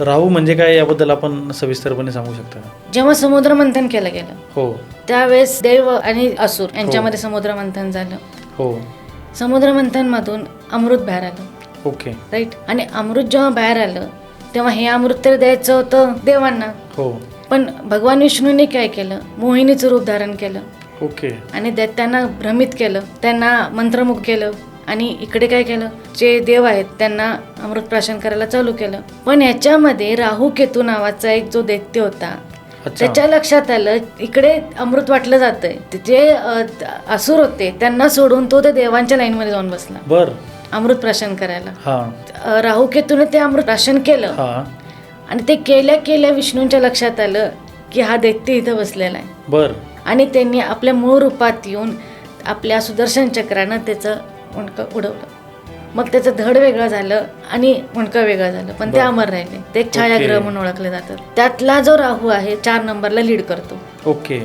राहू म्हणजे काय याबद्दल आपण सविस्तरपणे सांगू शकता का? जेव्हा समुद्र मंथन केलं गेलं हो. त्यावेळेस देव आणि असुर यांच्यामध्ये समुद्र मंथन झालं. हो. समुद्र मंथन मधून अमृत बाहेर आलं. ओके. राईट? आणि अमृत जेव्हा बाहेर आलं तेव्हा हे अमृत तर द्यायचं होतं देवांना. हो. पण भगवान विष्णूने काय केलं? मोहिनीचं रूप धारण केलं. ओके. आणि त्यांना भ्रमित केलं त्यांना मंत्रमुग्ध केलं. आणि इकडे काय केलं? जे देव आहेत त्यांना अमृत प्राशन करायला चालू केलं. पण याच्यामध्ये राहू केतू नावाचा एक जो दैत्य होता त्याच्या लक्षात आलं इकडे अमृत वाटलं जातंय. ते जे असुर होते त्यांना सोडून तो त्या देवांच्या लाईनमध्ये जाऊन बसला. बर. अमृत प्राशन करायला. हा. राहू केतूने ते अमृत प्राशन केलं. आणि ते केल्या केल्या विष्णूंच्या लक्षात आलं की हा दैत्य इथं बसलेला आहे. बर. आणि त्यांनी आपल्या मूळ रूपात येऊन आपल्या सुदर्शन चक्रानं त्याचं मुंडकं उडवलं. मग त्याचं धड वेगळं झालं आणि मुंडकं वेगळं झालं. पण ते. अमर राहिले. ते एक छायाग्रह. म्हणून ओळखले जातात त्यातला जो राहू आहे चार नंबरला लीड करतो. ओके.